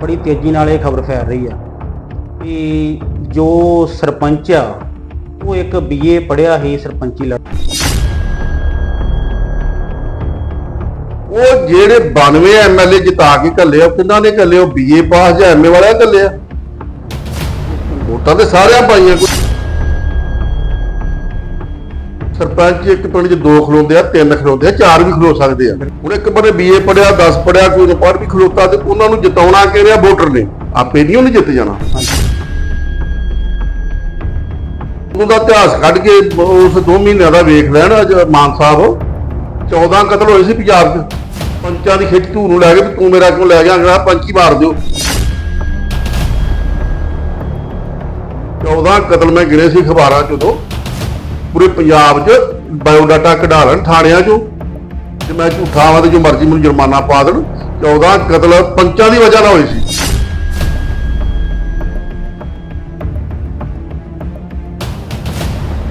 ਬੜੀ ਤੇਜ਼ੀ ਨਾਲ ਇਹ ਖਬਰ ਫੈਲ ਰਹੀ ਆ ਕਿ ਜੋ ਸਰਪੰਚ ਆ, ਉਹ ਇੱਕ ਬੀਏ ਪੜਿਆ ਹੀ ਸਰਪੰਚੀ ਲੜ ਉਹ ਜਿਹੜੇ 92 ਐਮਐਲਏ ਜਿਤਾ ਕੇ ਘੱਲੇ ਆ, ਉਹ ਕਿੰਨਾ ਨੇ ਘੱਲੇ ਉਹ ਬੀਏ ਪਾਸ ਜਾਂ ਐਮਏ ਵਾਲਿਆ ਘੱਲੇ ਆ? ਵੋਟਾਂ ਤੇ ਸਾਰਿਆਂ ਪਾਈਆਂ ਸਰਪੰਚ ਇੱਕ ਪਿੰਡ 'ਚ ਦੋ ਖਲੋਂਦੇ ਆ, ਤਿੰਨ ਖਲੋਂਦੇ ਆ, ਚਾਰ ਵੀ ਖਲੋ ਸਕਦੇ ਆ। ਹੁਣ ਇੱਕ ਬੰਦੇ ਬੀਏ ਪੜਿਆ 10 ਪੜਿਆ ਕੋਈ ਰਿਪੋਰਟ ਵੀ ਖਲੋਤਾ ਤੇ ਉਹਨਾਂ ਨੂੰ ਜਿਤਾਉਣਾ ਕਿਹੜਿਆ ਵੋਟਰ ਨੇ। ਆਪੇ ਨਹੀਂ ਉਹਨੇ ਜਿੱਤ ਜਾਣਾ। ਉਹਦਾ ਇਤਿਹਾਸ ਕੱਢ ਕੇ ਉਸ 2 ਮਹੀਨਿਆਂ ਦਾ ਵੇਖ ਲੈਣ, ਅੱਜ ਮਾਨ ਸਾਹਿਬ। 14 ਕਤਲ ਹੋਏ ਸੀ ਪੰਜਾਬ 'ਚ। ਪੰਚਾਂ ਦੀ ਖਿੱਚ ਧੂ ਨੂੰ ਲੈ ਕੇ ਤੂੰ ਮੇਰਾ ਕਿਉਂ ਲੈ ਗਿਆ ਅਗਲਾ ਪੰਚੀ ਮਾਰ ਦਿਓ। 14 ਕਤਲ ਮੈਂ ਗਿਣੇ ਸੀ ਅਖਬਾਰਾਂ 'ਚ ਉਦੋਂ। ਪੂਰੇ ਪੰਜਾਬ 'ਚ ਬਾਇਓਡਾਟਾ ਕਢਾ ਲੈਣ, ਥਾਣਿਆਂ 'ਚੋਂ। ਤੇ ਮੈਂ ਝੂਠਾ ਵਾਂ ਤੇ ਜੋ ਮਰਜ਼ੀ ਮੈਨੂੰ ਜੁਰਮਾਨਾ ਪਾ ਦੇਣ। 14 ਕਤਲ ਪੰਚਾਂ ਦੀ ਵਜ੍ਹਾ ਨਾਲ ਹੋਏ ਸੀ।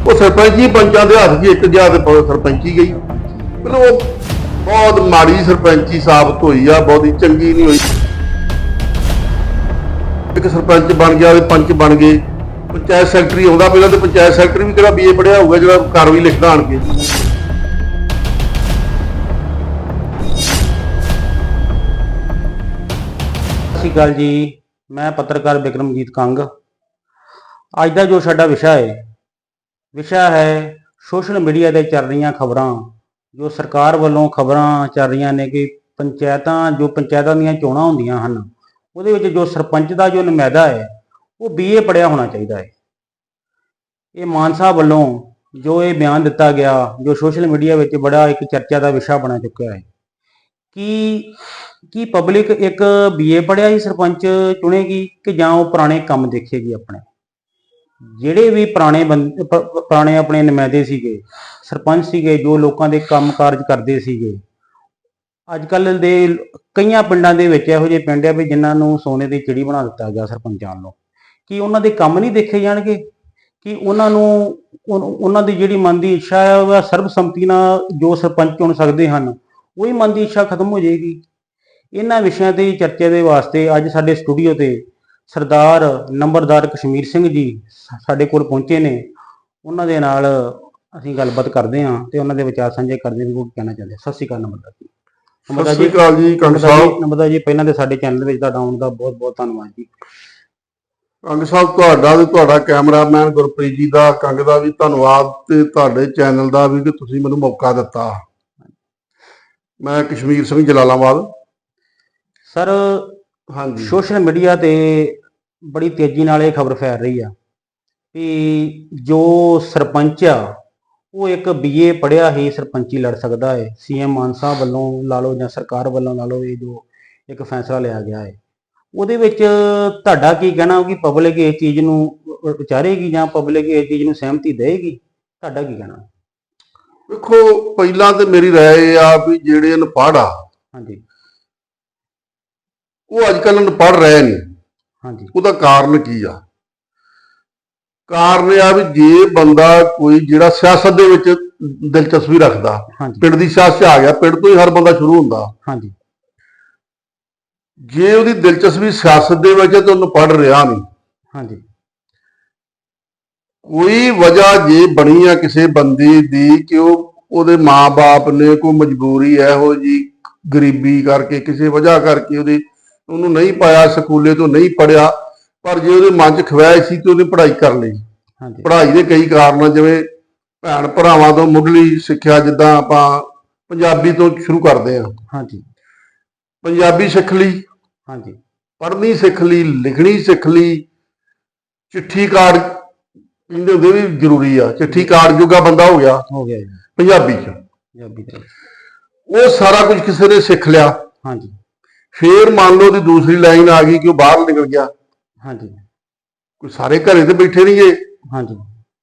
ਉਹ ਸਰਪੰਚੀ ਪੰਚਾਂ ਦੇ ਹੱਥ 'ਚ ਇੱਕ ਜਿਹਾ ਤੇ ਪ- ਸਰਪੰਚੀ ਗਈ। ਮਤਲਬ ਉਹ ਬਹੁਤ ਮਾੜੀ ਸਰਪੰਚੀ ਸਾਬਤ ਹੋਈ ਆ, ਬਹੁਤੀ ਚੰਗੀ ਨਹੀਂ ਹੋਈ। ਇੱਕ ਸਰਪੰਚ ਬਣ ਗਿਆ ਤੇ ਪੰਚ ਬਣ ਗਏ। ਪੰਚਾਇਤ ਸੈਕਟਰੀ ਆਉਂਦਾ ਪਹਿਲਾਂ ਤੇ ਪੰਚਾਇਤ ਸੈਕਟਰੀ ਵੀ ਕਿਹੜਾ ਬੀਏ ਪੜਿਆ ਹੋਊਗਾ, ਜਿਹੜਾ ਕਾਰਵਾਈ ਲਿਖਦਾ ਆਣ ਕੇ। ਸਤਿ ਸ਼੍ਰੀ ਅਕਾਲ ਜੀ, ਮੈਂ ਪੱਤਰਕਾਰ ਬਿਕਰਮਜੀਤ ਕੰਗ। ਅੱਜ ਦਾ ਜੋ ਸਾਡਾ ਵਿਸ਼ਾ ਹੈ ਵਿਸ਼ਾ ਹੈ ਸੋਸ਼ਲ ਮੀਡੀਆ ਤੇ ਚੱਲ ਰਹੀਆਂ ਖਬਰਾਂ, ਜੋ ਸਰਕਾਰ ਵੱਲੋਂ ਖਬਰਾਂ ਚੱਲ ਰਹੀਆਂ ਨੇ ਕਿ ਪੰਚਾਇਤਾਂ, ਜੋ ਪੰਚਾਇਤਾਂ ਦੀਆਂ ਚੋਣਾਂ ਹੁੰਦੀਆਂ ਹਨ, ਉਹਦੇ ਵਿੱਚ ਜੋ ਸਰਪੰਚ ਦਾ ਜੋ ਨੁਮਾਇਦਾ ਹੈ ਉਹ ਬੀਏ ਪੜਿਆ ਹੋਣਾ ਚਾਹੀਦਾ ਹੈ। ਇਹ ਮਾਨ ਸਾਹਿਬ ਵੱਲੋਂ ਜੋ ਇਹ ਬਿਆਨ ਦਿੱਤਾ ਗਿਆ, ਜੋ ਸੋਸ਼ਲ ਮੀਡੀਆ ਵਿੱਚ ਬੜਾ ਇੱਕ ਚਰਚਾ ਦਾ ਵਿਸ਼ਾ ਬਣਾ ਚੁੱਕਿਆ ਹੈ। ਕਿ, ਕੀ ਪਬਲਿਕ ਇੱਕ ਬੀਏ ਪੜਿਆ ਹੀ ਸਰਪੰਚ ਚੁਣੇਗੀ ਕਿ ਜਾਂ ਉਹ ਪੁਰਾਣੇ ਕੰਮ ਦੇਖੇਗੀ ਆਪਣੇ? ਜਿਹੜੇ ਵੀ ਪੁਰਾਣੇ ਬੰਦ- ਪੁਰਾਣੇ ਆਪਣੇ ਨੁਮਾਇੰਦੇ ਸੀਗੇ, ਸਰਪੰਚ ਸੀਗੇ, ਜੋ ਲੋਕਾਂ ਦੇ ਕੰਮ ਕਾਰਜ ਕਰਦੇ ਸੀਗੇ ਅੱਜ ਕੱਲ ਦੇ ਕਈਆਂ ਪਿੰਡਾਂ ਦੇ ਵਿੱਚ ਇਹੋ ਜਿਹੇ ਪਿੰਡ ਆ ਵੀ ਜਿਨ੍ਹਾਂ ਨੂੰ ਸੋਨੇ ਦੀ ਚਿੜੀ ਬਣਾ ਦਿੱਤਾ ਗਿਆ ਸਰਪੰਚਾਂ ਵੱਲੋਂ। ਕੀ ਉਹਨਾਂ ਦੇ ਕੰਮ ਨਹੀਂ ਦੇਖੇ ਜਾਣਗੇ? ਕਿ ਉਹਨਾਂ ਨੂੰ ਉਹਨਾਂ ਦੀ ਜਿਹੜੀ ਮਨ ਦੀ ਇੱਛਾ ਹੈ ਉਹ ਸਰਬਸੰਮਤੀ ਨਾਲ ਜੋ ਸਰਪੰਚ ਚੁਣ ਸਕਦੇ ਹਨ ਉਹੀ ਮਨ ਦੀ ਇੱਛਾ ਖਤਮ ਹੋ ਜਾਏਗੀ। ਇਹਨਾਂ ਵਿਸ਼ਿਆਂ ਤੇ ਚਰਚਾ ਦੇ ਵਾਸਤੇ ਅੱਜ ਸਾਡੇ ਸਟੂਡੀਓ ਤੇ ਸਰਦਾਰ ਨੰਬਰਦਾਰ ਕਸ਼ਮੀਰ ਸਿੰਘ ਜੀ ਸਾਡੇ ਕੋਲ ਪਹੁੰਚੇ ਨੇ। ਉਹਨਾਂ ਦੇ ਨਾਲ ਅਸੀਂ ਗੱਲਬਾਤ ਕਰਦੇ ਹਾਂ ਤੇ ਉਹਨਾਂ ਦੇ ਵਿਚਾਰ ਸਾਂਝੇ ਕਰਦੇ ਹਾਂ ਵੀ ਉਹ ਕੀ ਕਹਿਣਾ ਚਾਹੁੰਦੇ। ਸਤਿ ਸ਼੍ਰੀ ਅਕਾਲ ਨੰਬਰਦਾਰ ਜੀ। ਸਤਿ ਸ਼੍ਰੀ ਅਕਾਲ ਜੀ ਕੰਗ ਸਾਹਿਬ ਜੀ ਨੰਬਰਦਾਰ ਜੀ ਪਹਿਲਾਂ ਤੇ ਸਾਡੇ ਚੈਨਲ ਵਿੱਚ ਤੁਹਾਡਾ ਆਉਣ ਦਾ ਬਹੁਤ ਬਹੁਤ ਧੰਨਵਾਦ ਜੀ। ਕੰਗ ਸਾਹਿਬ ਤੁਹਾਡਾ ਤੇ ਤੁਹਾਡਾ ਕੈਮਰਾਮੈਨ ਗੁਰਪ੍ਰੀਤ ਜੀ ਦਾ ਕੰਗ ਦਾ ਵੀ ਧੰਨਵਾਦ ਤੇ ਤੁਹਾਡੇ ਚੈਨਲ ਦਾ ਵੀ ਕਿ ਤੁਸੀਂ ਮੈਨੂੰ ਮੌਕਾ ਦਿੱਤਾ। ਮੈਂ ਕਸ਼ਮੀਰ ਸਿੰਘ ਜਲਾਲਾਬਾਦ। ਸਰ ਹਾਂਜੀ। ਸੋਸ਼ਲ ਮੀਡੀਆ ਤੇ ਬੜੀ ਤੇਜ਼ੀ ਨਾਲ ਇਹ ਖਬਰ ਫੈਲ ਰਹੀ ਆ ਕਿ ਜੋ ਸਰਪੰਚ ਆ ਉਹ ਇੱਕ ਬੀਏ ਪੜਿਆ ਹੀ ਸਰਪੰਚੀ ਲੜ ਸਕਦਾ ਹੈ ਸੀਐਮ ਮਾਨ ਸਾਹਿਬ ਵੱਲੋਂ ਲਾ ਲਓ ਜਾਂ ਸਰਕਾਰ ਵੱਲੋਂ ਲਾ ਲਓ ਇਹ ਜੋ ਇੱਕ ਫੈਸਲਾ ਲਿਆ ਗਿਆ ਹੈ ਉਹਦੇ ਵਿੱਚ ਤੁਹਾਡਾ ਕੀ ਕਹਿਣਾ ਕਿ ਪਬਲਿਕ ਇਸ ਚੀਜ਼ ਨੂੰ ਵਿਚਾਰੇਗੀ ਜਾਂ ਪਬਲਿਕ ਇਸ ਚੀਜ਼ ਨੂੰ ਸਹਿਮਤੀ ਦੇਵੇਗੀ? ਤੁਹਾਡਾ ਕੀ ਕਹਿਣਾ? ਵੇਖੋ ਪਹਿਲਾਂ ਤੇ ਮੇਰੀ ਇਹ ਆ ਵੀ ਜਿਹੜੇ ਅਨਪੜ੍ਹ ਆ ਹਾਂਜੀ। ਉਹ ਅੱਜ ਕੱਲ੍ਹ ਅਨਪੜ੍ਹ ਰਹੇ ਨਹੀਂ ਹਾਂਜੀ। ਉਹਦਾ ਕਾਰਨ ਕੀ ਆ? ਕਾਰਨ ਇਹ ਆ ਵੀ ਜੇ ਬੰਦਾ ਕੋਈ ਜਿਹੜਾ ਸਿਆਸਤ ਦੇ ਵਿੱਚ ਦਿਲਚਸਪੀ ਰੱਖਦਾ ਪਿੰਡ ਦੀ ਸਿਆਸਤ ਆ ਗਿਆ ਪਿੰਡ ਤੋਂ ਹੀ ਹਰ ਬੰਦਾ ਸ਼ੁਰੂ ਹੁੰਦਾ। ਹਾਂਜੀ। ਜੇ ਉਹਦੀ ਦਿਲਚਸਪੀ ਸਿਆਸਤ ਦੇ ਵਿੱਚ ਹੈ ਤਾਂ ਉਹਨੂੰ ਪੜ ਰਿਹਾ ਨਹੀਂ। ਹਾਂਜੀ। ਕੋਈ ਵਜ੍ਹਾ ਜੇ ਬਣੀ ਆ ਕਿਸੇ ਬੰਦੇ ਦੀ ਕਿ ਉਹ ਉਹਦੇ ਮਾਪੇ ਨੇ ਕੋਈ ਮਜਬੂਰੀ ਇਹੋ ਜੀ ਗਰੀਬੀ ਕਰਕੇ ਕਿਸੇ ਵਜ੍ਹਾ ਕਰਕੇ ਉਹਦੇ ਉਹਨੂੰ ਨਹੀਂ ਪਾਇਆ ਸਕੂਲੇ ਤੋਂ ਨਹੀਂ ਪੜਿਆ ਪਰ ਜੇ ਉਹਦੇ ਮਨ 'ਚ ਖਵਾਇਸ਼ ਸੀ ਤੇ ਉਹਨੇ ਪੜ੍ਹਾਈ ਕਰ ਲਈ। ਹਾਂਜੀ। ਪੜ੍ਹਾਈ ਦੇ ਕਈ ਕਾਰਨ ਜਿਵੇਂ ਭੈਣ ਭਰਾਵਾਂ ਤੋਂ ਮੁੱਢਲੀ ਸਿੱਖਿਆ ਜਿੱਦਾਂ ਆਪਾਂ ਪੰਜਾਬੀ ਤੋਂ ਸ਼ੁਰੂ ਕਰਦੇ ਆ ਹਾਂਜੀ। ਪੰਜਾਬੀ ਸਿੱਖ ਲਈ ਹਾਂਜੀ। ਪੜ੍ਹਨੀ ਸਿੱਖ ਲਈ ਲਿਖਣੀ ਸਿੱਖ ਲਈ ਚਿੱਠੀ ਕਾਰਡ ਕਹਿੰਦੇ ਉਹਦੇ ਵੀ ਜ਼ਰੂਰੀ ਆ। ਚਿੱਠੀ ਕਾਰਡ ਜੋਗਾ ਬੰਦਾ ਹੋ ਗਿਆ। ਹੋ ਗਿਆ ਜੀ। ਪੰਜਾਬੀ ਚ। ਪੰਜਾਬੀ ਵਿੱਚ। ਉਹ ਸਾਰਾ ਕੁਝ ਕਿਸੇ ਨੇ ਸਿੱਖ ਲਿਆ। ਹਾਂਜੀ। ਫੇਰ ਮੰਨ ਲਓ ਦੀ ਦੂਸਰੀ ਲਾਈਨ ਆ ਗਈ ਕਿ ਉਹ ਬਾਹਰ ਨਿਕਲ ਗਿਆ। ਹਾਂਜੀ। ਕੋਈ ਸਾਰੇ ਘਰੇ ਤੇ ਬੈਠੇ ਨਹੀਂਗੇ। ਹਾਂਜੀ।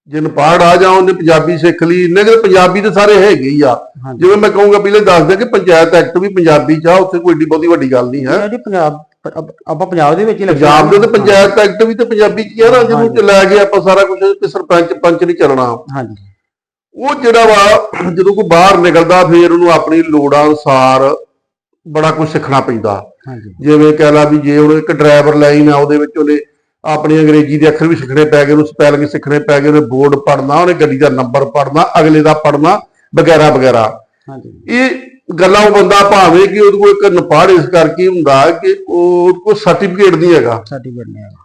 ਜੇ ਨਪਾੜ ਆ ਜਾ ਉਹਨੇ ਪੰਜਾਬੀ ਸਿੱਖ ਲਈ ਕਿ ਪੰਜਾਬੀ ਤੇ ਸਾਰੇ ਹੈਗੇ ਹੀ ਆ। ਜਿਵੇਂ ਮੈਂ ਕਹੂੰਗਾ ਪਹਿਲੇ ਦੱਸ ਦਿਆਂ ਕਿ ਪੰਚਾਇਤ ਐਕਟ ਵੀ ਪੰਜਾਬੀ ਚ ਆ ਉੱਥੇ ਕੋਈ ਏਡੀ ਬਹੁਤੀ ਵੱਡੀ ਗੱਲ ਨਹੀਂ ਹੈ। ਜੀ ਪੰਜਾਬ ਆਪਾਂ ਪੰਜਾਬ ਦੇ ਵਿੱਚ ਹੀ ਪੰਜਾਬ ਦੇ ਤੇ ਪੰਚਾਇਤ ਐਕਟ ਵੀ ਤੇ ਪੰਜਾਬੀ ਚ ਨਾ ਜਿਹਨੂੰ। ਚ ਲੈ ਕੇ ਆਪਾਂ ਸਾਰਾ ਕੁਝ ਤੇ ਸਰਪੰਚ ਪੰਚ ਨਹੀਂ ਚੱਲਣਾ। ਹਾਂਜੀ। ਉਹ ਜਿਹੜਾ ਵਾ ਜਦੋਂ ਕੋਈ ਬਾਹਰ ਨਿਕਲਦਾ ਫਿਰ ਉਹਨੂੰ ਆਪਣੀ ਲੋੜਾਂ ਅਨੁਸਾਰ ਬੜਾ ਕੁਝ ਸਿੱਖਣਾ ਪੈਂਦਾ। ਹਾਂਜੀ। ਜਿਵੇਂ ਕਹਿ ਲਾ ਵੀ ਜੇ ਹੁਣ ਇੱਕ ਡਰਾਈਵਰ ਲਾਈਨ ਆ ਉਹਦੇ ਵਿੱਚ ਉਹਨੇ ਆਪਣੀ ਅੰਗਰੇਜ਼ੀ ਦੇ ਅੱਖਰ ਵੀ ਸਿੱਖਣੇ ਪੈ ਗਏ ਉਹਨੂੰ ਸਪੈਲਿੰਗ ਸਿੱਖਣੇ ਪੈ ਗਏ ਉਹਨੇ ਬੋਰਡ ਪੜ੍ਹਨਾ ਉਹਨੇ ਗੱਡੀ ਦਾ ਨੰਬਰ ਪੜ੍ਹਨਾ ਅਗਲੇ ਦਾ ਪੜ੍ਹਨਾ ਵਗੈਰਾ ਵਗੈਰਾ। ਹਾਂਜੀ। ਇਹ ਗੱਲਾਂ ਉਹ ਬੰਦਾ ਭਾਵੇਂ ਕਿ ਉਹਦੇ ਕੋਲ ਇੱਕ ਨਪਾੜ ਇਸ ਕਰਕੇ ਹੁੰਦਾ ਕਿ ਉਹ ਕੋਈ ਸਰਟੀਫਿਕੇਟ ਨਹੀਂ ਹੈਗਾ। ਸਰਟੀਫਿਕੇਟ ਨਹੀਂ ਹੈਗਾ।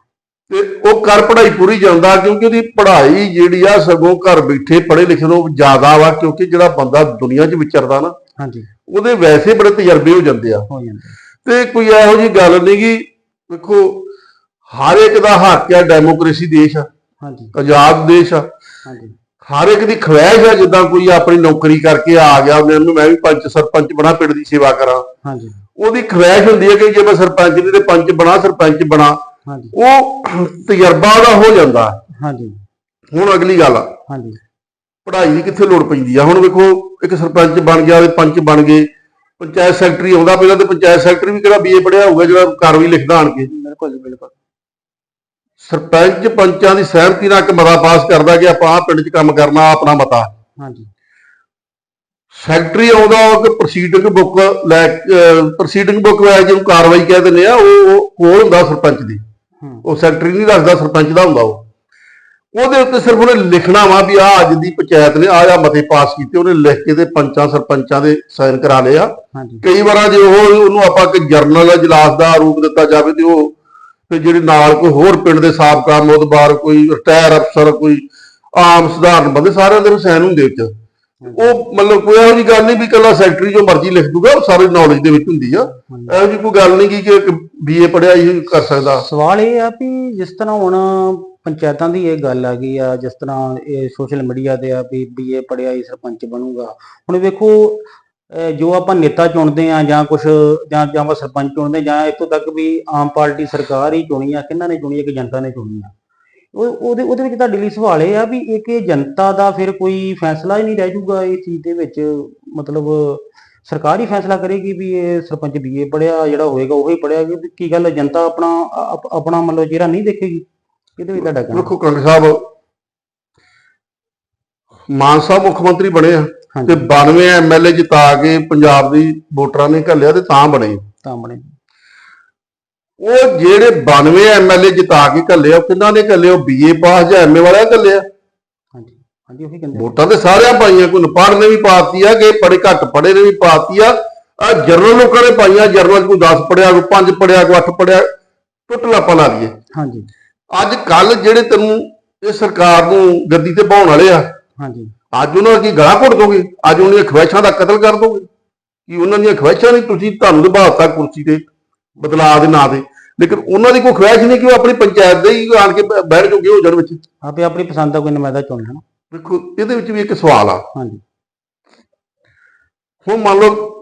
ਤੇ ਉਹ ਕਰ ਪੜ੍ਹਾਈ ਪੂਰੀ ਜਾਂਦਾ ਕਿਉਂਕਿ ਉਹਦੀ ਪੜ੍ਹਾਈ ਜਿਹੜੀ ਆ ਸਗੋਂ ਘਰ ਬੈਠੇ ਪੜ੍ਹੇ ਲਿਖੇ ਨੂੰ ਜ਼ਿਆਦਾ ਵਾ ਕਿਉਂਕਿ ਜਿਹੜਾ ਬੰਦਾ ਦੁਨੀਆ 'ਚ ਵਿਚਰਦਾ ਨਾ ਹਾਂਜੀ। ਉਹਦੇ ਵੈਸੇ ਬੜੇ ਤਜਰਬੇ ਹੋ ਜਾਂਦੇ ਆ। ਹੋ ਜਾਂਦੇ ਤੇ ਕੋਈ ਇਹੋ ਜੀ ਗੱਲ ਨਹੀਂ ਗੀ ਵੇਖੋ ਹਰ ਇੱਕ ਦਾ ਹੱਕ ਆ ਡੈਮੋਕ੍ਰੇਸੀ ਦੇਸ਼ ਆ ਹਾਂਜੀ। ਆਜ਼ਾਦ ਦੇਸ਼ ਆ। ਹਾਂਜੀ। ਹਰ ਇੱਕ ਦੀ ਖਵਾਇਸ਼ ਆ ਜਿੱਦਾਂ ਕੋਈ ਆਪਣੀ ਨੌਕਰੀ ਕਰਕੇ ਆ ਗਿਆ ਮੈਨੂੰ ਮੈਂ ਵੀ ਪੰਚ ਸਰਪੰਚ ਬਣਾ ਪਿੰਡ ਦੀ ਸੇਵਾ ਕਰਾਂ। ਹਾਂਜੀ। ਉਹਦੀ ਖਵਾਇਸ਼ ਹੁੰਦੀ ਹੈ ਕਿ ਜੇ ਮੈਂ ਸਰਪੰਚ ਨਹੀਂ ਤੇ ਪੰਚ ਬਣਾ ਸਰਪੰਚ ਬਣਾ। ਹਾਂਜੀ। ਉਹ ਤਜਰਬਾ ਉਹਦਾ ਹੋ ਜਾਂਦਾ। ਹਾਂਜੀ। ਹੁਣ ਅਗਲੀ ਗੱਲ ਹਾਂਜੀ। ਪੜ੍ਹਾਈ ਦੀ ਕਿੱਥੇ ਲੋੜ ਪੈਂਦੀ ਆ? ਹੁਣ ਵੇਖੋ ਇੱਕ ਸਰਪੰਚ ਬਣ ਗਿਆ ਤੇ ਪੰਚ ਬਣ ਗਏ। ਪੰਚਾਇਤ ਸੈਕਟਰੀ ਆਉਂਦਾ ਪਹਿਲਾਂ ਤੇ ਪੰਚਾਇਤ ਸੈਕਟਰੀ ਵੀ ਕਿਹੜਾ ਬੀਏ ਪੜਿਆ ਹੋਊਗਾ ਜਿਹੜਾ ਕਾਰਵਾਈ ਲਿਖਦਾ ਆਣ ਕੇ। ਬਿਲਕੁਲ ਬਿਲਕੁਲ। ਸਰਪੰਚ ਪੰਚਾਂ ਦੀ ਸਹਿਮਤੀ ਨਾਲ ਇੱਕ ਮਤਾ ਪਾਸ ਕਰਦਾ ਕਿ ਆਪਾਂ ਆਹ ਪਿੰਡ 'ਚ ਕੰਮ ਕਰਨਾ ਆਪਣਾ ਮਤਾ। ਹਾਂਜੀ। ਸੈਕਟਰੀ ਆਉਂਦਾ ਉਹ ਕਿ ਪ੍ਰੋਸੀਡਿੰਗ ਬੁੱਕ ਲੈ ਪ੍ਰੋਸੀਡਿੰਗ ਬੁੱਕ ਲੈ ਜਿਹਨੂੰ ਕਾਰਵਾਈ ਕਹਿ ਦਿੰਦੇ ਆ ਉਹ ਕੋਲ ਹੁੰਦਾ ਸਰਪੰਚ ਦੀ। ਉਹ ਸੈਕਟਰੀ ਨਹੀਂ ਰੱਖਦਾ ਸਰਪੰਚ ਦਾ ਹੁੰਦਾ ਉਹ। ਉਹਦੇ ਉੱਤੇ ਸਿਰਫ ਉਹਨੇ ਲਿਖਣਾ ਵਾ ਵੀ ਆ ਅੱਜ ਦੀ ਪੰਚਾਇਤ ਨੇ ਆ ਆ ਮਤੇ ਪਾਸ ਕੀਤੇ ਉਹਨੇ ਲਿਖ ਕੇ ਤੇ ਪੰਚਾਂ ਸਰਪੰਚਾਂ ਦੇ ਸਾਈਨ ਕਰਾ ਲਏ ਆ। ਕਈ ਵਾਰਾਂ ਜੇ ਉਹ ਉਹਨੂੰ ਆਪਾਂ ਕਿ ਜਰਨਲ ਇਜਲਾਸ ਦਾ ਰੂਪ ਦਿੱਤਾ ਜਾਵੇ ਤੇ ਉਹ ਫਿਰ ਜਿਹੜੇ ਨਾਲ ਕੋਈ ਹੋਰ ਪਿੰਡ ਦੇ ਸਾਬਕਾ ਮੋਦਬਾਰ ਕੋਈ ਰਿਟਾਇਰ ਅਫਸਰ, ਕੋਈ ਆਮ ਸਧਾਰਨ ਬੰਦੇ, ਸਾਰਿਆਂ ਦੇ ਸਾਈਨ ਹੁੰਦੇ ਵਿੱਚ। ਉਹ ਮਤਲਬ ਕੋਈ ਇਹੋ ਜੀ ਗੱਲ ਨਹੀਂ ਵੀ ਇਕੱਲਾ ਸੈਕਟਰੀ ਜੋ ਮਰਜ਼ੀ ਲਿਖ ਦੂਗਾ, ਉਹ ਸਾਰੀ ਨੌਲੇਜ ਦੇ ਵਿੱਚ ਹੁੰਦੀ ਆ। ਇਹੋ ਜੀ ਕੋਈ ਗੱਲ ਨਹੀਂ ਕਿ ਇੱਕ ਬੀਏ ਪੜਿਆ ਹੀ ਕਰ ਸਕਦਾ। ਸਵਾਲ ਇਹ ਆ ਵੀ ਜਿਸ ਤਰ੍ਹਾਂ ਹੁਣ ਪੰਚਾਇਤਾਂ ਦੀ ਇਹ ਗੱਲ ਆ ਗਈ ਆ, ਜਿਸ ਤਰ੍ਹਾਂ ਇਹ ਸੋਸ਼ਲ ਮੀਡੀਆ ਤੇ ਆ ਵੀ ਬੀਏ ਪੜਿਆ ਹੀ ਸਰਪੰਚ ਬਣੂਗਾ। ਹੁਣ ਵੇਖੋ ਜੋ ਆਪਾਂ ਨੇਤਾ ਚੁਣਦੇ ਆ ਜਾਂ ਕੁਝ ਜਾਂ ਜਾਂ ਆਪਾਂ ਸਰਪੰਚ ਚੁਣਦੇ ਜਾਂ ਇੱਥੋਂ ਤੱਕ ਵੀ ਆਮ ਪਾਰਟੀ ਸਰਕਾਰ ਹੀ ਚੁਣੀ ਆ, ਕਿਹਨਾਂ ਨੇ ਚੁਣੀ ਆ? ਕਿ ਜਨਤਾ ਨੇ ਚੁਣੀ ਆ। ਉਹ ਉਹਦੇ ਉਹਦੇ ਵਿੱਚ ਤੁਹਾਡੇ ਲਈ ਸਵਾਲ ਇਹ ਆ ਵੀ ਇੱਕ ਇਹ ਜਨਤਾ ਦਾ ਫਿਰ ਕੋਈ ਫੈਸਲਾ ਹੀ ਨਹੀਂ ਰਹਿ ਜੂਗਾ ਇਹ ਚੀਜ਼ ਦੇ ਵਿੱਚ? ਮਤਲਬ ਸਰਕਾਰ ਹੀ ਫੈਸਲਾ ਕਰੇਗੀ ਵੀ ਇਹ ਸਰਪੰਚ ਬੀਏ ਪੜਿਆ ਜਿਹੜਾ ਹੋਏਗਾ ਉਹੀ ਪੜਿਆ ਕਿ ਕੀ ਗੱਲ ਜਨਤਾ ਆਪਣਾ ਆਪਣਾ ਮਤਲਬ ਜਿਹੜਾ ਨਹੀਂ ਦੇਖੇਗੀ? ਇਹਦੇ ਵਿੱਚ ਤੁਹਾਡਾ ਕਹਿਣਾ ਵੇਖੋ ਕੰਗ ਸਾਹਿਬ ਮਾਨ ਸਾਹਿਬ ਮੁੱਖ ਮੰਤਰੀ ਬਣੇ ਆ। ਤੇ ਹਾਂਜੀ। 92 ਐਮਐਲਏ ਜਿਤਾ ਕੇ ਪੰਜਾਬ ਦੀ ਵੋਟਰਾਂ ਨੇ ਘੱਲਿਆ ਤੇ ਤਾਂ ਬਣੇ। ਤਾਂ ਬਣੇ। ਉਹ ਜਿਹੜੇ 92 ਐਮਐਲਏ ਜਿਤਾ ਕੇ ਘੱਲੇ ਉਹ ਕਿੰਨਾ ਨੇ ਘੱਲੇ? ਉਹ ਬੀਏ ਪਾਸ ਜਾਂ ਐਮਏ ਵਾਲਿਆ ਘੱਲੇ ਹਾਂਜੀ ਹਾਂਜੀ ਉਹੀ ਕਹਿੰਦੇ ਵੋਟਾਂ ਤੇ ਸਾਰਿਆਂ ਪਾਈਆਂ ਕੋਈ ਨਪੜ ਨੇ ਵੀ ਪਾਤੀ ਆ ਕਿ ਪੜੇ ਘੱਟ ਪੜੇ ਨੇ ਵੀ ਪਾਤੀ ਆ। ਆ ਜਰਨਲ ਲੋਕਾਂ ਨੇ ਪਾਈਆਂ ਜਰਨਲ ਕੋਈ 10 ਪੜਿਆ ਕੋਈ 5 ਪੜਿਆ ਕੋਈ 8 ਪੜਿਆ ਟੁੱਟ ਲਾਪਾ ਲਾ ਲਈਏ। ਹਾਂਜੀ। ਅੱਜ ਕੱਲ ਜਿਹੜੇ ਤੈਨੂੰ ਇਹ ਸਰਕਾਰ ਨੂੰ ਗੱਦੀ ਤੇ ਬਾਉਣ ਵਾਲੇ ਆ ਹਾਂਜੀ। ਅੱਜ ਉਹਨਾਂ ਕੀ ਗਲਾ ਘੁੱਟ ਦੋਗੇ? ਅੱਜ ਉਹਨਾਂ ਦੀਆਂ ਖਵਾਇਸ਼ਾਂ ਦਾ ਕਤਲ ਕਰ ਦੋਗੇ? ਕਿ ਉਹਨਾਂ ਦੀਆਂ ਖਵਾਇਸ਼ਾਂ ਨਹੀਂ? ਤੁਸੀਂ ਤੁਹਾਨੂੰ ਨਿਭਾਤਾ ਕੁਰਸੀ ਤੇ ਬਦਲਾਅ ਦੇ ਨਾਂ ਤੇ। ਲੇਕਿਨ ਉਹਨਾਂ ਦੀ ਕੋਈ ਖਵਾਇਸ਼ ਨਹੀਂ ਕਿ ਉਹ ਆਪਣੀ ਪੰਚਾਇਤ ਦੇ ਹੀ ਆਣ ਕੇ ਬੈ- ਬਹਿਣ ਜੋਗੇ ਹੋ ਜਾਣ ਵਿੱਚ? ਆਪੇ ਆਪਣੀ ਪਸੰਦ ਦਾ ਕੋਈ ਨੁਮਾਇੰਦਾ ਚੁਣ ਲੈਣਾ। ਵੇਖੋ ਇਹਦੇ ਵਿੱਚ ਵੀ ਇੱਕ ਸਵਾਲ ਆ। ਹਾਂਜੀ। ਹੁਣ ਮੰਨ ਲਓ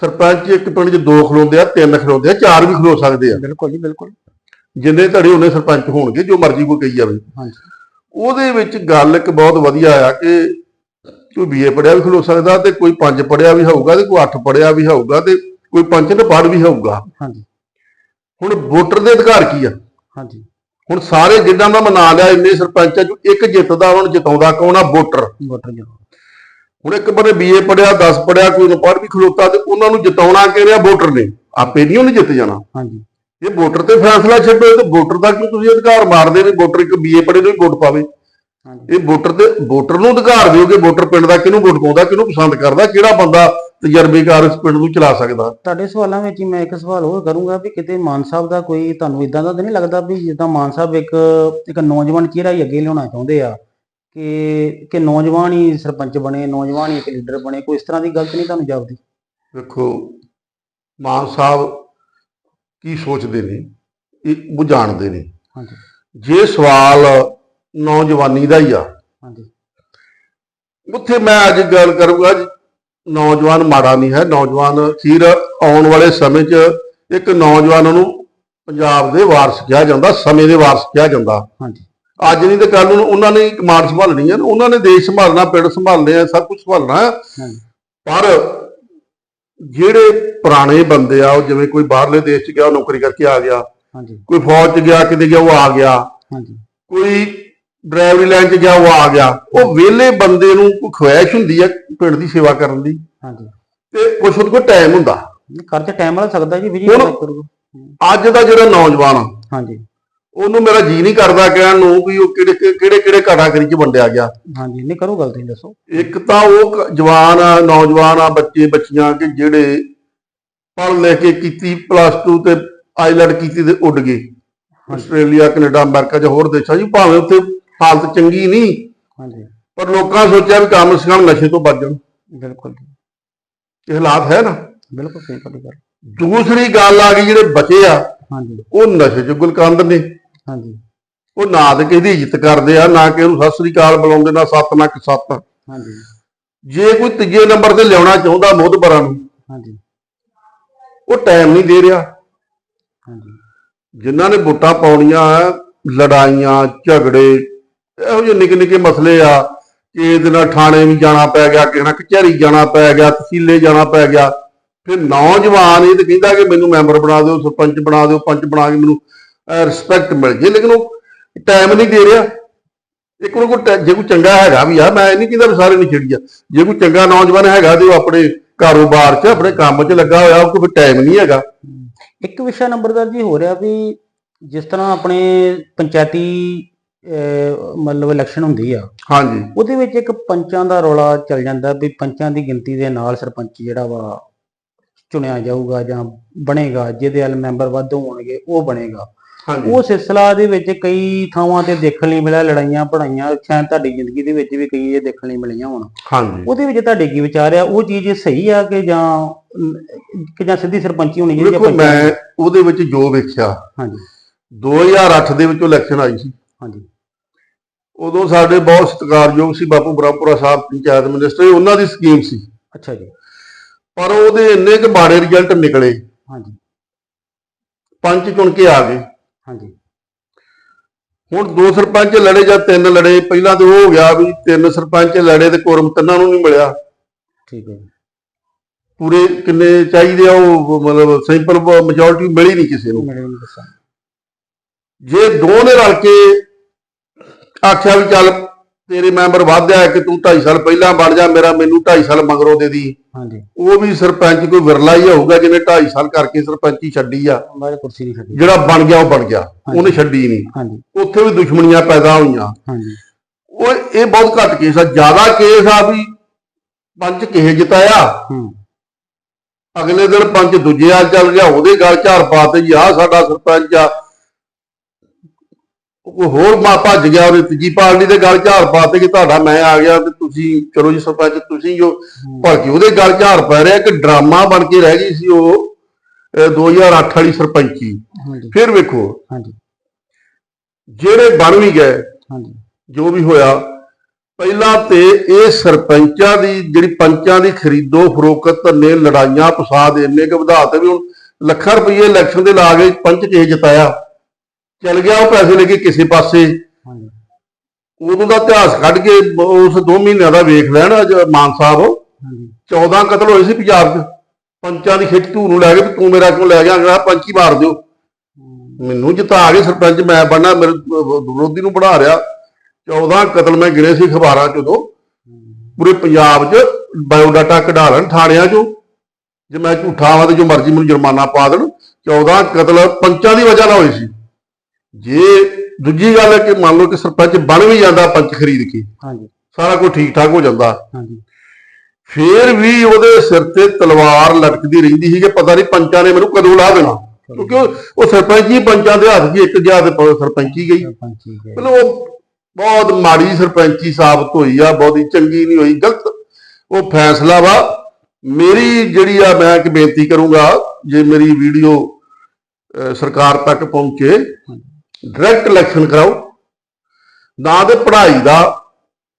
ਸਰਪੰਚ ਇੱਕ ਪਿੰਡ 'ਚ ਦੋ ਖਲੋਂਦੇ ਆ ਤਿੰਨ ਖਲੋਂਦੇ ਆ ਚਾਰ ਵੀ ਖਲੋ ਸਕਦੇ ਆ। ਬਿਲਕੁਲ ਜੀ ਬਿਲਕੁਲ। ਜਿੰਨੇ ਧੜੇ ਉਹਨੇ ਸਰਪੰਚ ਹੋਣਗੇ ਜੋ ਮਰਜ਼ੀ ਕੋਈ ਕਹੀ ਜਾਵੇ। ਹਾਂਜੀ। ਉਹਦੇ ਵਿੱਚ ਗੱਲ ਇੱਕ ਬਹੁਤ ਵਧੀਆ ਆ ਕਿ ਕੋਈ ਬੀਏ ਪੜਿਆ ਵੀ ਖਲੋ ਸਕਦਾ ਤੇ ਕੋਈ ਪੰਜ ਪੜਿਆ ਵੀ ਹੋਊਗਾ ਤੇ ਕੋਈ ਅੱਠ ਪੜਿਆ ਵੀ ਹੋਊਗਾ ਤੇ ਕੋਈ ਪੰਜ ਨੇ ਪੜ ਵੀ ਹੋਊਗਾ। ਹਾਂਜੀ। ਹੁਣ ਵੋਟਰ ਦੇ ਅਧਿਕਾਰ ਕੀ ਆ? ਹਾਂਜੀ। ਹੁਣ ਸਾਰੇ ਜਿੱਦਾਂ ਦਾ ਮੈਂ ਨਾਂ ਲਿਆ ਇੰਨੇ ਸਰਪੰਚਾਂ ਚੋਂ ਇੱਕ ਜਿੱਤਦਾ ਉਹਨਾਂ ਨੂੰ ਜਿਤਾਉਂਦਾ ਕੌਣ ਆ? ਵੋਟਰ। ਵੋਟਰ ਹੁਣ ਇੱਕ ਬੰਦੇ ਬੀਏ ਪੜਿਆ 10 ਪੜਿਆ ਕੋਈ ਨੇ ਪੜ ਵੀ ਖਲੋਤਾ ਤੇ ਉਹਨਾਂ ਨੂੰ ਜਿਤਾਉਣਾ ਕਿ ਰਿਹਾ ਵੋਟਰ ਨੇ? ਆਪੇ ਨਹੀਂ ਉਹਨੇ ਜਿੱਤ ਜਾਣਾ। ਹਾਂਜੀ। ਇਹ ਵੋਟਰ ਤੇ ਫੈਸਲਾ ਛੱਡੋ ਤੇ ਵੋਟਰ ਦਾ ਕਿਉਂ ਤੁਸੀਂ ਅਧਿਕਾਰ ਮਾਰਦੇ ਨੇ? ਵੋਟਰ ਇੱਕ ਬੀਏ ਪੜ੍ਹੇ ਨੂੰ ਹੀ ਵੋਟ ਪਾਵੇ। ਇਹ ਵੋਟਰ ਤੇ ਵੋਟਰ ਨੂੰ ਅਧਿਕਾਰ ਦਿਓ ਕਿ ਵੋਟਰ ਪਿੰਡ ਦਾ ਕਿਹਨੂੰ ਵੋਟ ਪਾਉਂਦਾ ਕਿਹਨੂੰ ਪਸੰਦ ਕਰਦਾ ਕਿਹੜਾ ਬੰਦਾ ਤਜਰਬੇਕਾਰ ਇਸ ਪਿੰਡ ਨੂੰ ਚਲਾ ਸਕਦਾ। ਤੁਹਾਡੇ ਸਵਾਲਾਂ ਵਿੱਚ ਹੀ ਮੈਂ ਇੱਕ ਸਵਾਲ ਹੋਰ ਕਰੂੰਗਾ ਵੀ ਕਿਤੇ ਮਾਨ ਸਾਹਿਬ ਦਾ ਕੋਈ ਤੁਹਾਨੂੰ ਇਦਾਂ ਦਾ ਤਾਂ ਨਹੀਂ ਲੱਗਦਾ ਵੀ ਜਿੱਦਾਂ ਮਾਨ ਸਾਹਿਬ ਇੱਕ ਇੱਕ ਨੌਜਵਾਨ ਚਿਹਰਾ ਹੀ ਅੱਗੇ ਲਿਆਉਣਾ ਚਾਹੁੰਦੇ ਆ ਕਿ ਕਿ ਨੌਜਵਾਨ ਹੀ ਸਰਪੰਚ ਬਣੇ ਨੌਜਵਾਨ ਹੀ ਇੱਕ ਲੀਡਰ ਬਣੇ ਕੋਈ ਇਸ ਤਰ੍ਹਾਂ ਦੀ ਗਲਤ ਨਹੀਂ ਤੁਹਾਨੂੰ ਜਾਪਦੀ? ਵੇਖੋ ਮਾਨ ਸਾਹਿਬ ਕੀ ਸੋਚਦੇ ਨੇ ਇਹ ਉਹ ਜਾਣਦੇ ਨੇ। ਹਾਂਜੀ। ਜੇ ਸਵਾਲ ਨੌਜਵਾਨੀ ਦਾ ਹੀ ਆ। ਹਾਂਜੀ। ਉੱਥੇ ਮੈਂ ਅੱਜ ਗੱਲ ਕਰੂੰਗਾ ਜੀ, ਨੌਜਵਾਨ ਮਾੜਾ ਨਹੀਂ ਹੈ ਨੌਜਵਾਨ ਖੀਰ ਆਉਣ ਵਾਲੇ ਸਮੇਂ 'ਚ ਇੱਕ ਨੌਜਵਾਨ ਨੂੰ ਪੰਜਾਬ ਦੇ ਵਾਰਸ ਕਿਹਾ ਜਾਂਦਾ ਸਮੇਂ ਦੇ ਵਾਰਸ ਕਿਹਾ ਜਾਂਦਾ। ਹਾਂਜੀ। ਅੱਜ ਨਹੀਂ ਤੇ ਕੱਲ ਨੂੰ ਉਹਨਾਂ ਨੇ ਕਮਾਂਡ ਸੰਭਾਲਣੀ ਹੈ ਉਹਨਾਂ ਨੇ ਦੇਸ਼ ਸੰਭਾਲਣਾ ਪਿੰਡ ਸੰਭਾਲਣੇ ਆ ਸਭ ਕੁਝ ਸੰਭਾਲਣਾ। ਹੈ ਪਰ ਜਿਹੜੇ ਪੁਰਾਣੇ ਬੰਦੇ ਆ ਉਹ ਜਿਵੇਂ ਕੋਈ ਬਾਹਰਲੇ ਦੇਸ਼ 'ਚ ਗਿਆ ਨੌਕਰੀ ਕਰਕੇ ਆ ਗਿਆ। ਹਾਂਜੀ। ਕੋਈ ਫੌਜ 'ਚ ਗਿਆ ਕਿਤੇ ਗਿਆ ਉਹ ਆ ਗਿਆ। ਹਾਂਜੀ। ਕੋਈ ਡਰਾਈਵਰੀ ਲਾਈਨ 'ਚ ਗਿਆ ਉਹ ਆ ਗਿਆ ਉਹ ਵਿਹਲੇ ਬੰਦੇ ਨੂੰ ਕੋਈ ਖੁਆਇਸ਼ ਹੁੰਦੀ ਹੈ ਪਿੰਡ ਦੀ ਸੇਵਾ ਕਰਨ ਦੀ? ਹਾਂਜੀ। ਤੇ ਕੁਛ ਉਹਦੇ ਕੋਲ ਟਾਈਮ ਹੁੰਦਾ। ਤੇ ਟਾਈਮ ਵਾਲਾ ਸਕਦਾ ਜੀ ਵਿਜੀ ਹੁਣ- ਅੱਜ ਦਾ ਜਿਹੜਾ ਨੌਜਵਾਨ ਆ ਹਾਂਜੀ। ਉਹਨੂੰ ਮੇਰਾ ਜੀ ਨਹੀਂ ਕਰਦਾ ਕਹਿਣ ਨੂੰ ਵੀ ਉਹ ਕਿਹੜੇ ਕਿਹੜੇ ਕਿਹੜੇ ਕੈਟਾਗਰੀ 'ਚ ਵੰਡਿਆ ਗਿਆ। ਹਾਂਜੀ ਨਹੀਂ ਕਰੋ ਗੱਲ ਤੁਸੀਂ ਦੱਸੋ। ਇੱਕ ਤਾਂ ਉਹ ਕ- ਜਵਾਨ ਆ ਨੌਜਵਾਨ ਆ ਬੱਚੇ ਬੱਚੀਆਂ ਕਿ ਜਿਹੜੇ ਪੜ੍ਹ ਲਿਖ ਕੇ ਕੀਤੀ ਪਲੱਸ 2 ਤੇ ਆਈਲੈਟ ਕੀਤੀ ਤੇ ਉੱਡ ਗਏ। ਆਸਟ੍ਰੇਲੀਆ ਕੈਨੇਡਾ ਅਮਰੀਕਾ ਜਾਂ ਹੋਰ ਦੇਸ਼ਾਂ 'ਚ ਭਾਵੇਂ ਉੱਥੇ ਹਾਲਤ ਚੰਗੀ ਨਹੀਂ। ਹਾਂਜੀ। ਪਰ ਲੋਕਾਂ ਸੋਚਿਆ ਵੀ ਕੰਮ ਸਿਖਾਉਣ ਨਸ਼ੇ ਤੋਂ ਬਚ ਜਾਣ। ਬਿਲਕੁਲ ਇਹ ਹਾਲਾਤ ਹੈ ਨਾ। ਬਿਲਕੁਲ ਸਹੀ ਤੁਹਾਡੀ ਗੱਲ ਦੂਸਰੀ ਗੱਲ ਆ ਗਈ ਜਿਹੜੇ ਬਚੇ ਆ ਹਾਂਜੀ। ਉਹ ਨਸ਼ੇ 'ਚ ਗੁਲਕੰਦ ਨੇ। ਹਾਂਜੀ। ਉਹ ਨਾ ਤੇ ਕਿਸੇ ਦੀ ਇੱਜ਼ਤ ਕਰਦੇ ਆ ਨਾ ਕਿ ਉਹਨੂੰ ਸਤਿ ਸ੍ਰੀ ਅਕਾਲ ਬੁਲਾਉਂਦੇ ਨਾ ਸੱਤ ਨਾ ਕਿ ਸੱਤ। ਹਾਂਜੀ। ਜੇ ਕੋਈ ਤੀਜੇ ਨੰਬਰ ਤੇ ਲਿਆਉਣਾ ਚਾਹੁੰਦਾ ਮੋਦਬਰਾਂ ਨੂੰ ਹਾਂਜੀ। ਉਹ ਟਾਈਮ ਨਹੀਂ ਦੇ ਰਿਹਾ। ਹਾਂਜੀ। ਜਿਨ੍ਹਾਂ ਨੇ ਵੋਟਾਂ ਪਾਉਣੀਆਂ ਲੜਾਈਆਂ ਝਗੜੇ ਇਹੋ ਜਿਹੇ ਨਿੱਕੇ ਨਿੱਕੇ ਮਸਲੇ ਆ ਕਿ ਇਹਦੇ ਨਾਲ ਥਾਣੇ ਵੀ ਜਾਣਾ ਪੈ ਗਿਆ, ਕਿਸੇ ਨਾਲ ਕਚਹਿਰੀ ਜਾਣਾ ਪੈ ਗਿਆ, ਤਹਿਸੀਲੇ ਜਾਣਾ ਪੈ ਗਿਆ। ਫਿਰ ਨੌਜਵਾਨ ਇਹ ਤੇ ਕਹਿੰਦਾ ਕਿ ਮੈਨੂੰ ਮੈਂਬਰ ਬਣਾ ਦਿਓ, ਸਰਪੰਚ ਬਣਾ ਦਿਓ, ਪੰਚ ਬਣਾ ਕੇ ਮੈਨੂੰ ਰਿਸਪੈਕਟ ਮਿਲ ਜੇ। ਲੇਕਿਨ ਉਹ ਟਾਈਮ ਨਹੀਂ ਦੇ ਰਿਹਾ। ਇੱਕ ਨੂੰ ਕੋਈ ਜੇ ਕੋਈ ਚੰਗਾ ਹੈਗਾ ਵੀ ਆ, ਮੈਂ ਇਹ ਨਹੀਂ ਕਹਿੰਦਾ ਵੀ ਸਾਰੇ ਨਹੀਂ ਛੇੜੀ ਆ ਜੇ ਕੋਈ ਚੰਗਾ ਨੌਜਵਾਨ ਹੈਗਾ ਤੇ ਉਹ ਆਪਣੇ ਕਾਰੋਬਾਰ 'ਚ, ਆਪਣੇ ਕੰਮ 'ਚ ਲੱਗਾ ਹੋਇਆ ਉਹ ਕੋਈ ਟਾਈਮ ਨਹੀਂ ਹੈਗਾ। ਇੱਕ ਵਿਸ਼ਾ ਨੰਬਰਦਾਰ ਜੀ, ਹੋ ਰਿਹਾ ਵੀ ਜਿਸ ਤਰ੍ਹਾਂ ਆਪਣੇ ਪੰਚਾਇਤੀ ਮਤਲਬ ਇਲੈਕਸ਼ਨ ਹੁੰਦੀ ਆ। ਹਾਂਜੀ। ਉਹਦੇ ਵਿੱਚ ਇੱਕ ਪੰਚਾਂ ਦਾ ਰੌਲਾ ਚੱਲ ਜਾਂਦਾ ਵੀ ਪੰਚਾਂ ਦੀ ਗਿਣਤੀ ਦੇ ਨਾਲ ਸਰਪੰਚ ਜਿਹੜਾ ਵਾ ਚੁਣਿਆ ਜਾਊਗਾ ਜਾਂ ਬਣੇਗਾ ਜਿਹਦੇ ਵੱਲ ਮੈਂਬਰ ਵੱਧ ਹੋਣਗੇ ਉਹ ਬਣੇਗਾ। ਉਹ ਸਿਲਸਿਲਾ ਦੇ ਵਿੱਚ ਕਈ ਥਾਵਾਂ ਤੇ ਦੇਖਣ ਲਈ ਮਿਲਿਆ ਲੜਾਈਆਂ ਪੜਾਈਆਂ ਸ਼ਾਇਦ ਤੁਹਾਡੀ ਜ਼ਿੰਦਗੀ ਦੇ ਵਿੱਚ ਵੀ ਕਈ ਇਹ ਦੇਖਣ ਲਈ ਮਿਲੀਆਂ ਹੋਣ। ਹਾਂਜੀ। ਉਹਦੇ ਵਿੱਚ ਤੁਹਾਡੇ ਕੀ ਵਿਚਾਰ ਆ? ਉਹ ਚੀਜ਼ ਸਹੀ ਆ ਕਿ ਜਾਂ ਕਿ ਜਾਂ ਸਿੱਧੀ ਸਰਪੰਚੀ ਹੋਣੀ ਚਾਹੀਦੀ ਪੰਚਾਇਤ ਮੈਂ ਉਹਦੇ ਵਿੱਚ ਜੋ ਵੇਖਿਆ ਹਾਂਜੀ। 2008 ਦੇ ਵਿੱਚ ਇਲੈਕਸ਼ਨ ਆਈ ਸੀ। ਹਾਂਜੀ। ਉਦੋਂ ਸਾਡੇ ਬਹੁਤ ਸਤਿਕਾਰਯੋਗ ਸੀ ਬਾਪੂ ਬ੍ਰਹਮਪੁਰਾ ਸਾਹਿਬ ਪੰਚਾਇਤ ਮਿਨਿਸਟਰ ਇਹ ਉਹਨਾਂ ਦੀ ਸਕੀਮ ਸੀ। ਅੱਛਾ ਜੀ। ਪਰ ਉਹਦੇ ਇੰਨੇ ਕੁ ਮਾੜੇ ਰਿਜ਼ਲਟ ਨਿਕਲੇ। ਹਾਂਜੀ। ਪੰਚ ਚੁਣ ਕੇ ਆ ਗਏ। ਹਾਂਜੀ। ਹੁਣ ਦੋ ਸਰਪੰਚ ਲੜੇ ਜਾਂ ਤਿੰਨ ਲੜੇ ਪਹਿਲਾਂ ਤੇ ਉਹ ਹੋ ਗਿਆ ਵੀ ਤਿੰਨ ਸਰਪੰਚ ਲੜੇ ਤੇ ਕੋਰਮ ਤਿੰਨਾਂ ਨੂੰ ਨਹੀਂ ਮਿਲਿਆ। ਠੀਕ ਹੈ ਪੂਰੇ ਕਿੰਨੇ ਚਾਹੀਦੇ ਆ ਉਹ ਮਤਲਬ ਸਿੰਪਲ ਮੈਜੋਰਟੀ ਮਿਲੀ ਨਹੀਂ ਕਿਸੇ ਨੂੰ। ਜੇ ਦੋ ਨੇ। ਰਲ ਕੇ ਆਖਿਆ ਵੀ ਚੱਲ ਤੇਰੇ ਮੈਂਬਰ ਵਾਧਿਆ ਕਿ ਤੂੰ 2.5 ਸਾਲ ਪਹਿਲਾਂ ਬਣ ਜਾ ਮੇਰਾ ਮੈਨੂੰ 2.5 ਸਾਲ ਮਗਰੋਂ ਦੇ ਦੀ। ਹਾਂਜੀ। ਉਹ ਵੀ ਸਰਪੰਚ ਕੋਈ ਵਿਰਲਾ ਹੀ ਹੋਊਗਾ ਜਿਹਨੇ 2.5 ਸਾਲ ਕਰਕੇ ਸਰਪੰਚੀ ਛੱਡੀ ਆ। ਬਾਰੇ ਕੁਰਸੀ ਨਹੀਂ ਛੱਡੀ। ਜਿਹੜਾ ਬਣ ਗਿਆ ਉਹ ਬਣ ਗਿਆ। ਉਹਨੇ ਛੱਡੀ ਨਹੀਂ। ਹਾਂਜੀ। ਉੱਥੇ ਵੀ ਦੁਸ਼ਮਣੀਆਂ ਪੈਦਾ ਹੋਈਆਂ। ਹਾਂਜੀ। ਉਹ ਇਹ ਬਹੁਤ ਘੱਟ ਕੇਸ ਆ। ਜ਼ਿਆਦਾ ਕੇਸ ਆ ਵੀ ਪੰਚ ਕਿਹੇ ਜਿਤਾਇਆ। ਹੂੰ। ਅਗਲੇ ਦਿਨ ਪੰਚ ਦੂਜੇ ਹਾਲ ਚੱਲ ਗਿਆ। ਉਹਦੇ ਗੱਲ ਝਾਰ ਪਾਤੇ ਜੀ ਆਹ ਸਾਡਾ ਸਰਪੰਚ ਆ। ਉਹ ਹੋਰ ਮਾ ਭੱਜ ਗਿਆ ਉਹਨੇ ਤੀਜੀ ਪਾਰਟੀ ਦੇ ਗੱਲ ਝਾਰ ਪਾਤੇ ਕਿ ਤੁਹਾਡਾ ਮੈਂ ਆ ਗਿਆ ਤੇ ਤੁਸੀਂ ਚਲੋ ਜੀ ਸਰਪੰਚ ਤੁਸੀਂ ਜੋ ਭਲਕੇ ਉਹਦੇ ਗੱਲ ਝਾਰ ਪੈ ਰਿਹਾ ਕਿ ਡਰਾਮਾ ਬਣ ਕੇ ਰਹਿ ਗਈ ਸੀ ਉਹ ਅਹ 2008 ਵਾਲੀ ਸਰਪੰਚੀ। ਫਿਰ ਵੇਖੋ ਜਿਹੜੇ ਬਣ ਵੀ ਗਏ ਜੋ ਵੀ ਹੋਇਆ ਪਹਿਲਾਂ ਤੇ ਇਹ ਸਰਪੰਚਾਂ ਦੀ ਜਿਹੜੀ ਪੰਚਾਂ ਦੀ ਖਰੀਦੋ ਫਰੋਖਤ ਨੇ ਲੜਾਈਆਂ ਫਸਾਦ ਇੰਨੇ ਕੁ ਵਧਾਤੇ ਵੀ ਹੁਣ ਲੱਖਾਂ ਰੁਪਏ ਇਲੈਕਸ਼ਨ ਦੇ ਲਾ ਕੇ ਪੰਚ ਕੇ ਜਿਤਾਇਆ ਚਲ ਗਿਆ ਉਹ ਪੈਸੇ ਲੈ ਕੇ ਕਿਸੇ ਪਾਸੇ। ਹਾਂਜੀ। ਉਦੋਂ ਦਾ ਇਤਿਹਾਸ ਕੱਢ ਕੇ ਉਸ 2 ਮਹੀਨਿਆਂ ਦਾ ਵੇਖ ਲੈਣ ਅੱਜ ਮਾਨ ਸਾਹਿਬ। ਹਾਂਜੀ। 14 ਕਤਲ ਹੋਏ ਸੀ ਪੰਜਾਬ 'ਚ। ਪੰਚਾਂ ਦੀ ਖਿੱਚ ਧੂ ਨੂੰ ਲੈ ਕੇ ਵੀ ਤੂੰ ਮੇਰਾ ਕਿਉਂ ਲੈ ਗਿਆ ਅਗਲਾ ਪੰਚੀ ਮਾਰ ਦਿਓ। ਮੈਨੂੰ ਜਿਤਾ ਕੇ ਸਰਪੰਚ ਮੈਂ ਬਣਨਾ ਮੇਰੇ ਵਿਰੋਧੀ ਨੂੰ ਬਣਾ ਰਿਹਾ 14 ਕਤਲ ਮੈਂ ਗਿਣੇ ਸੀ ਅਖਬਾਰਾਂ 'ਚ ਉਦੋਂ। ਪੂਰੇ ਪੰਜਾਬ 'ਚ ਬਾਇਓਡਾਟਾ ਕਢਾ ਲੈਣ ਥਾਣਿਆਂ 'ਚੋਂ। ਜੇ ਮੈਂ ਝੂਠਾ ਆਵਾਂ ਤੇ ਜੋ ਮਰਜ਼ੀ ਮੈਨੂੰ ਜੁਰਮਾਨਾ ਪਾ ਦੇਣ। 14 ਕਤਲ ਪੰਚਾਂ ਦੀ ਵਜ੍ਹਾ ਨਾਲ ਹੋਏ ਸੀ। ਜੇ ਦੂਜੀ ਗੱਲ ਹੈ ਕਿ ਮੰਨ ਲਓ ਕਿ ਸਰਪੰਚ ਬਣ ਵੀ ਜਾਂਦਾ ਪੰਚ ਖਰੀਦ ਕੇ ਹਾਂਜੀ। ਸਾਰਾ ਕੁਝ ਠੀਕ ਠਾਕ ਹੋ ਜਾਂਦਾ। ਹਾਂਜੀ। ਫੇਰ ਵੀ ਉਹਦੇ ਸਿਰ ਤੇ ਤਲਵਾਰ ਲਟਕਦੀ ਰਹਿੰਦੀ ਸੀ ਕਿ ਪਤਾ ਨਹੀਂ ਪੰਚਾਂ ਨੇ ਮੈਨੂੰ ਕਦੋਂ ਲਾ ਦੇਣਾ। ਕਿਉਂਕਿ ਉਹ- ਸਰਪੰਚੀ ਪੰਚਾਂ ਦੇ ਹੱਥ 'ਚ ਇੱਕ ਗਿਆ ਤੇ ਸਰਪੰਚੀ ਗਈ। ਮਤਲਬ ਉਹ ਬਹੁਤ ਮਾੜੀ ਸਰਪੰਚੀ ਸਾਬਤ ਹੋਈ ਆ ਬਹੁਤੀ ਚੰਗੀ ਨਹੀਂ ਹੋਈ ਗਲਤ। ਉਹ ਫੈਸਲਾ ਵਾ। ਮੇਰੀ ਜਿਹੜੀ ਆ ਮੈਂ ਇੱਕ ਬੇਨਤੀ ਕਰੂੰਗਾ ਜੇ ਮੇਰੀ ਵੀਡੀਓ ਸਰਕਾਰ ਤੱਕ ਪਹੁੰਚੇ ਡਾਇਰੈਕਟ ਇਲੈਕਸ਼ਨ ਕਰਾਓ। ਨਾ ਤੇ ਪੜ੍ਹਾਈ ਦਾ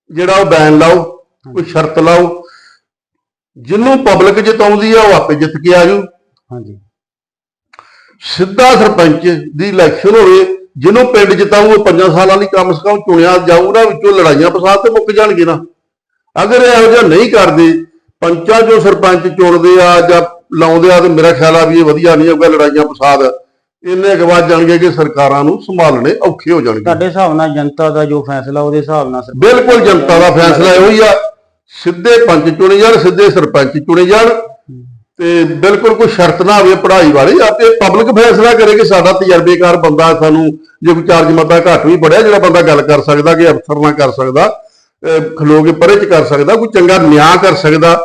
ਜਿਹੜਾ ਉਹ ਬੈਨ ਲਾਓ ਕੋਈ ਸ਼ਰਤ ਲਾਓ। ਜਿਹਨੂੰ ਪਬਲਿਕ ਜਿਤਾਉਂਦੀ ਆ ਉਹ ਆਪੇ ਜਿੱਤ ਕੇ ਆਜੂ ਹਾਂਜੀ। ਸਿੱਧਾ ਸਰਪੰਚ ਦੀ ਇਲੈਕਸ਼ਨ ਹੋਵੇ ਜਿਹਨੂੰ ਪਿੰਡ ਜਿਤਾਊ ਉਹ ਪੰਜਾਂ ਸਾਲਾਂ ਲਈ ਕਮ ਸੇ ਕਮ ਚੁਣਿਆ ਜਾਊਗਾ ਵਿੱਚੋਂ ਲੜਾਈਆਂ ਫਸਾਦ ਤੇ ਮੁੱਕ ਜਾਣਗੇ ਨਾ। ਅਗਰ ਇਹੋ ਜਿਹਾ ਨਹੀਂ ਕਰਦੇ ਪੰਚਾਂ ਚੋਂ ਸਰਪੰਚ ਚੁਣਦੇ ਆ ਜਾਂ ਲਾਉਂਦੇ ਆ ਤੇ ਮੇਰਾ ਖਿਆਲ ਆ ਵੀ ਇਹ ਵਧੀਆ ਨਹੀਂ ਹੋਊਗਾ ਲੜਾਈਆਂ ਫਸਾਦ। ਇੰਨੇ ਵੱਧ ਜਾਣਗੇ ਕਿ ਸਰਕਾਰਾਂ ਨੂੰ ਸੰਭਾਲਣੇ ਔਖੇ ਹੋ ਜਾਣਗੇ। ਤੁਹਾਡੇ ਹਿਸਾਬ ਨਾਲ ਜਨਤਾ ਦਾ ਜੋ ਫੈਸਲਾ ਉਹਦੇ ਹਿਸਾਬ ਨਾਲ ਬਿਲਕੁਲ ਜਨਤਾ ਦਾ ਫੈਸਲਾ ਇਹੋ ਹੀ ਆ। ਸਿੱਧੇ ਪੰਚ ਚੁਣੇ ਜਾਣ ਸਿੱਧੇ ਸਰਪੰਚ ਚੁਣੇ ਜਾਣ ਤੇ ਬਿਲਕੁਲ ਕੋਈ ਸ਼ਰਤ ਨਾ ਹੋਵੇ ਪੜ੍ਹਾਈ ਵਾਲੀ ਆਪੇ ਪਬਲਿਕ ਫੈਸਲਾ ਕਰੇ ਕਿ ਸਾਡਾ ਤਜਰਬੇਕਾਰ ਬੰਦਾ ਸਾਨੂੰ ਜੇ ਕੋਈ ਚਾਰ ਜਮਾਤਾਂ ਘੱਟ ਵੀ ਪੜਿਆ ਜਿਹੜਾ ਬੰਦਾ ਗੱਲ ਕਰ ਸਕਦਾ ਕਿ ਅਫਸਰ ਨਾਲ ਕਰ ਸਕਦਾ ਅਹ ਖਲੋ ਕੇ ਪਰੇ ਚ ਕਰ ਸਕਦਾ ਕੋਈ ਚੰਗਾ ਨਿਆਂ ਕਰ ਸਕਦਾ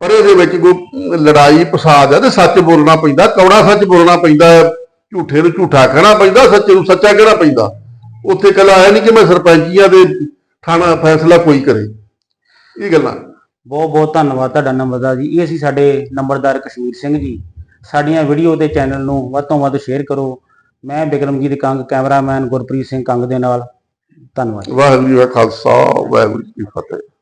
ਪਰ ਇਹਦੇ ਵਿੱਚ ਕੋਈ ਲੜਾਈ ਫਸਾਦ ਹੈ ਤੇ ਸੱਚ ਬੋਲਣਾ ਪੈਂਦਾ ਕੌੜਾ ਸੱਚ ਬੋਲਣਾ ਪੈਂਦਾ ਹੈ ਝੂਠੇ ਨੂੰ ਝੂਠਾ ਕਹਿਣਾ ਪੈਂਦਾ ਸੱਚੇ ਨੂੰ ਸੱਚਾ ਕਹਿਣਾ ਪੈਂਦਾ। ਉੱਥੇ ਕੱਲਾ ਆਇਆ ਨਹੀਂ ਕਿ ਮੈਂ ਸਰਪੰਚੀਆਂ ਦੇ ਥਾਣਾ ਫੈਸਲਾ ਕੋਈ ਕਰੇ। ਇਹ ਗੱਲਾਂ। ਬਹੁਤ ਬਹੁਤ ਧੰਨਵਾਦ ਤੁਹਾਡਾ ਨੰਬਰਦਾਰ ਜੀ। ਇਹ ਸੀ ਸਾਡੇ ਨੰਬਰਦਾਰ ਕਸ਼ਮੀਰ ਸਿੰਘ ਜੀ। ਸਾਡੀਆਂ ਵੀਡੀਓ ਤੇ ਚੈਨਲ ਨੂੰ ਵੱਧ ਤੋਂ ਵੱਧ ਸ਼ੇਅਰ ਕਰੋ। ਮੈਂ ਬਿਕਰਮਜੀਤ ਕੰਗ ਕੈਮਰਾਮੈਨ ਗੁਰਪ੍ਰੀਤ ਸਿੰਘ ਕੰਗ ਦੇ ਨਾਲ। ਧੰਨਵਾਦ ਵਾਹਿਗੁਰੂ ਜੀ ਕਾ ਖਾਲਸਾ ਵਾਹਿਗੁਰੂ ਜੀ ਕੀ ਫਤਿਹ।